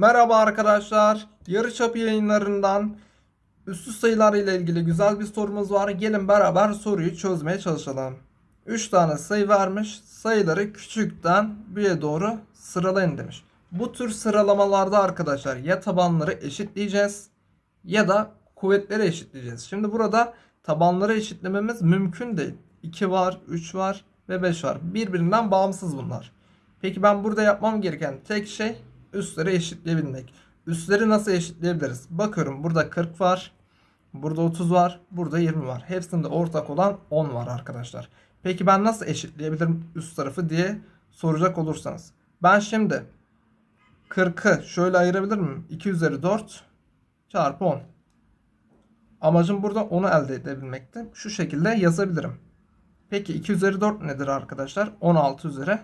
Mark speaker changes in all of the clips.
Speaker 1: Merhaba arkadaşlar. Yarıçapı yayınlarından üstü sayılar ile ilgili güzel bir sorumuz var. Gelin beraber soruyu çözmeye çalışalım. 3 tane sayı vermiş. Sayıları küçükten büyüğe doğru sıralayın demiş. Bu tür sıralamalarda arkadaşlar ya tabanları eşitleyeceğiz ya da kuvvetleri eşitleyeceğiz. Şimdi burada tabanları eşitlememiz mümkün değil. 2 var, 3 var ve 5 var. Birbirinden bağımsız bunlar. Peki ben burada yapmam gereken tek şey üstleri eşitleyebilmek. Üstleri nasıl eşitleyebiliriz? Bakıyorum burada 40 var. Burada 30 var. Burada 20 var. Hepsinde ortak olan 10 var arkadaşlar. Peki ben nasıl eşitleyebilirim üst tarafı diye soracak olursanız. Ben şimdi 40'ı şöyle ayırabilir miyim? 2 üzeri 4 çarpı 10. Amacım burada onu elde edebilmekti. Şu şekilde yazabilirim. Peki 2 üzeri 4 nedir arkadaşlar? 16 üzeri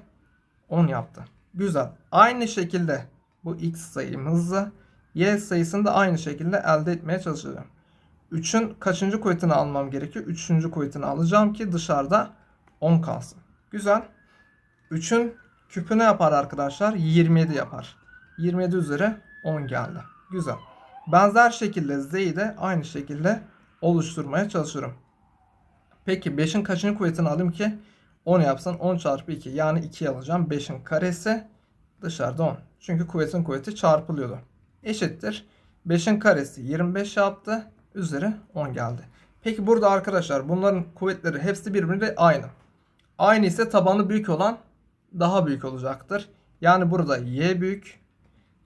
Speaker 1: 10 yaptı. Güzel. Aynı şekilde bu x sayımızı y sayısını da aynı şekilde elde etmeye çalışacağım. 3'ün kaçıncı kuvvetini almam gerekiyor? 3. kuvvetini alacağım ki dışarıda 10 kalsın. Güzel. 3'ün küpü ne yapar arkadaşlar? 27 yapar. 27 üzeri 10 geldi. Güzel. Benzer şekilde z'yi de aynı şekilde oluşturmaya çalışıyorum. Peki 5'in kaçıncı kuvvetini alayım ki 10 yapsın 10 çarpı 2 yani 2 alacağım 5'in karesi dışarıda 10. Çünkü kuvvetin kuvveti çarpılıyordu. Eşittir. 5'in karesi 25 yaptı. Üzeri 10 geldi. Peki burada arkadaşlar bunların kuvvetleri hepsi birbirine aynı. Aynı ise tabanı büyük olan daha büyük olacaktır. Yani burada y büyük.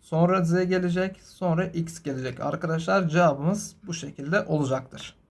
Speaker 1: Sonra z gelecek. Sonra x gelecek. Arkadaşlar cevabımız bu şekilde olacaktır.